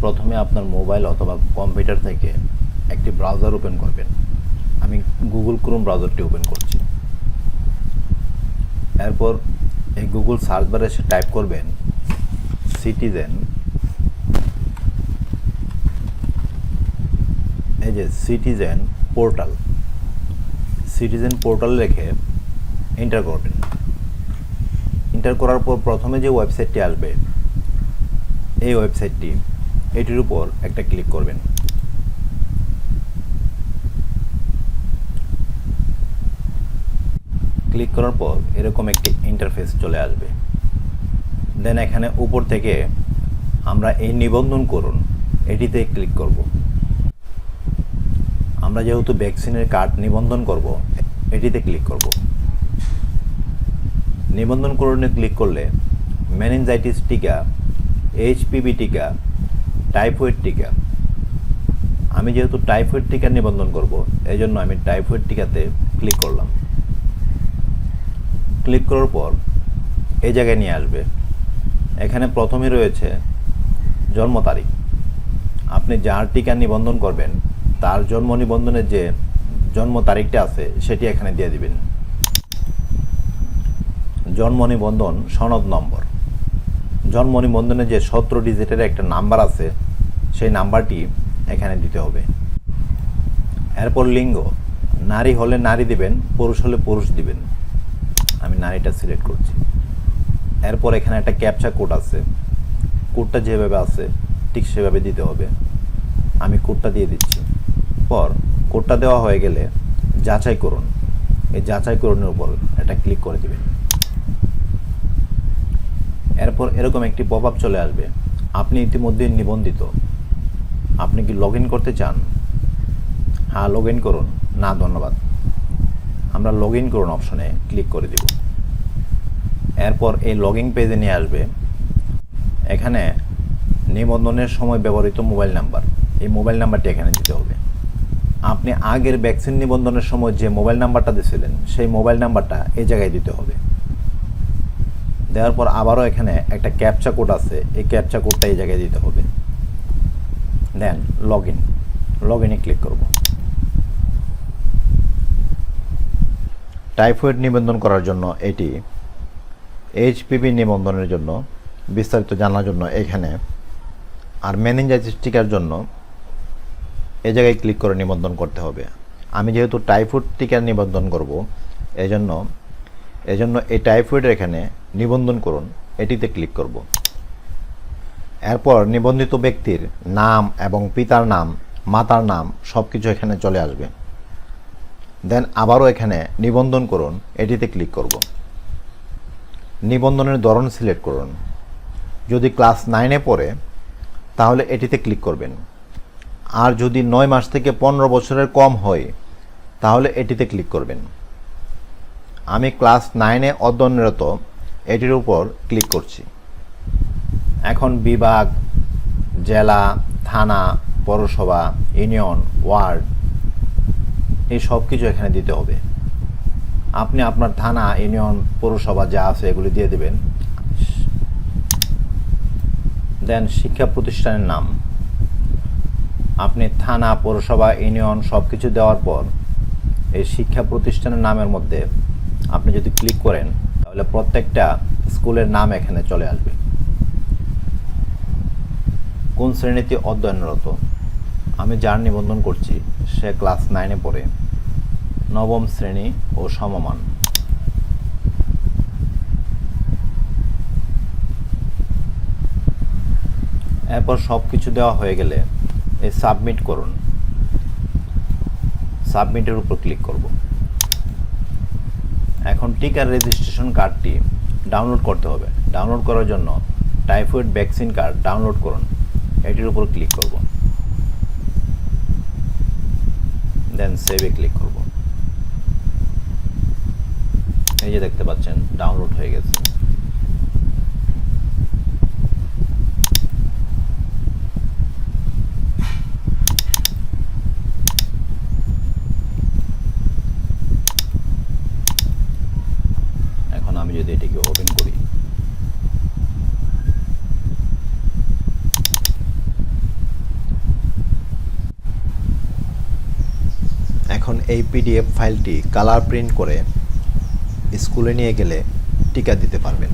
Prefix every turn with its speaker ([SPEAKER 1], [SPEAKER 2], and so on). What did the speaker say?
[SPEAKER 1] প্রথমে আপনার মোবাইল অথবা কম্পিউটার থেকে একটি ব্রাউজার ওপেন করবেন। আমি গুগল ক্রোম ব্রাউজারটি ওপেন করছি। এরপর এই গুগল সার্চ বারে এসে টাইপ করবেন সিটিজেন। এই যে সিটিজেন পোর্টাল। সিটিজেন পোর্টাল রেখে এন্টার করবেন। এন্টার করার পর প্রথমে যে ওয়েবসাইটটি আসবে, এই ওয়েবসাইটটি এটির উপর একটা ক্লিক করবেন। ক্লিক করার পর এরকম একটি ইন্টারফেস চলে আসবে। দেন এখানে উপর থেকে আমরা এই নিবন্ধন করুন, এটিতে ক্লিক করব। আমরা যেহেতু ভ্যাকসিনের কার্ড নিবন্ধন করব, এটিতে ক্লিক করব। নিবন্ধন করণে ক্লিক করলে মেনিনজাইটিস টিকা এইচপিবি টিকা টাইফয়েড টিকা। আমি যেহেতু টাইফয়েড টিকা নিবন্ধন করব এই জন্য আমি টাইফয়েড টিকাতে ক্লিক করলাম। ক্লিক করার পর এই জায়গায় নিয়ে আসবে। এখানে প্রথমে রয়েছে জন্ম তারিখ। আপনি যার টিকা নিবন্ধন করবেন, তার জন্ম নিবন্ধনের যে জন্ম তারিখটা আছে, সেটি এখানে দিয়ে দিবেন। জন্ম নিবন্ধন সনদ নম্বর। জন্ম নিবন্ধনে যে সতেরো ডিজিটের একটা নাম্বার আছে সেই নাম্বারটি এখানে দিতে হবে। এরপর লিঙ্গ। নারী হলে নারী দিবেন, পুরুষ হলে পুরুষ দিবেন। আমি নারীটা সিলেক্ট করছি। এরপর এখানে একটা ক্যাপচা কোড আছে। কোডটা যেভাবে আছে, ঠিক সেভাবে দিতে হবে। আমি কোডটা দিয়ে দিচ্ছি। পর কোডটা দেওয়া হয়ে গেলে যাচাই করুন। এই যাচাই করণের উপর এটা ক্লিক করে দিবেন। এরপর এরকম একটি পপ আপ চলে আসবে। আপনি ইতিমধ্যে নিবন্ধিত। আপনি কি লগ করতে চান? হ্যাঁ লগ করুন। না, ধন্যবাদ। আমরা লগ ইন করুন অপশনে ক্লিক করে দিব। এরপর এই লগইন পেজে নিয়ে আসবে। এখানে নিবন্ধনের সময় ব্যবহৃত মোবাইল নাম্বার এই মোবাইল নাম্বারটি এখানে দিতে হবে। আপনি আগের ভ্যাকসিন নিবন্ধনের সময় যে মোবাইল নাম্বারটা দিয়েছিলেন, সেই মোবাইল নাম্বারটা এই জায়গায় দিতে হবে। দেওয়ার পর আবারও এখানে একটা ক্যাপচা কোড আছে। এই ক্যাপচা কোডটা এই জায়গায় দিতে হবে। দেন লগ ইন লগ ইনে ক্লিক করব। টাইফয়েড নিবন্ধন করার জন্য এটি এইচপিভি নিবন্ধনের জন্য বিস্তারিত জানার জন্য এখানে আর মেনিনজাইটিস টিকার জন্য এ জায়গায় ক্লিক করে নিবন্ধন করতে হবে। আমি যেহেতু টাইফয়েড টিকার নিবন্ধন করব, এজন্য এজন্য এই টাইফয়েডের এখানে নিবন্ধন করুন। এটিতে ক্লিক করব। এরপর নিবন্ধিত ব্যক্তির নাম এবং পিতার নাম, মাতার নাম সব কিছু এখানে চলে আসবে। দেন আবারও এখানে নিবন্ধন করুন, এটিতে ক্লিক করব। নিবন্ধনের ধরন সিলেক্ট করুন। যদি ক্লাস নাইনে পড়ে, তাহলে এটিতে ক্লিক করবেন। আর যদি নয় মাস থেকে পনেরো বছরের কম হয়, তাহলে এটিতে ক্লিক করবেন। আমি ক্লাস নাইনে অধ্যয়নরত, এটির উপর ক্লিক করছি। এখন বিভাগ, জেলা, থানা, পৌরসভা, ইউনিয়ন, ওয়ার্ড, এই সব কিছু এখানে দিতে হবে। আপনি আপনার থানা, ইউনিয়ন, পৌরসভা যা আছে এগুলি দিয়ে দেবেন। দেন শিক্ষা প্রতিষ্ঠানের নাম। আপনি থানা, পৌরসভা, ইউনিয়ন সব কিছু দেওয়ার পর এই শিক্ষা প্রতিষ্ঠানের নামের মধ্যে আপনি যদি ক্লিক করেন, তাহলে প্রত্যেকটা স্কুলের নাম এখানে চলে আসবে। কোন শ্রেণীতে অধ্যয়নরত? আমি যার নিবন্ধন করছি, সে ক্লাস নাইনে পড়ে। নবম শ্রেণি ও সমমান। এরপর সব কিছু দেওয়া হয়ে গেলে এই সাবমিট করুন। সাবমিটের উপর ক্লিক করব। এখন টিকার রেজিস্ট্রেশন কার্ডটি ডাউনলোড করতে হবে। ডাউনলোড করার জন্য টাইফয়েড ভ্যাকসিন কার্ড ডাউনলোড করুন। এটির উপর ক্লিক করব। দেন সেভে ক্লিক করব। এই যে দেখতে পাচ্ছেন ডাউনলোড হয়ে গেছে। এখন আমি যদি এটিকে ওপেন করি এখন এই পিডিএফ ফাইলটি কালার প্রিন্ট করে স্কুলে নিয়ে গেলে টিকা দিতে পারবেন।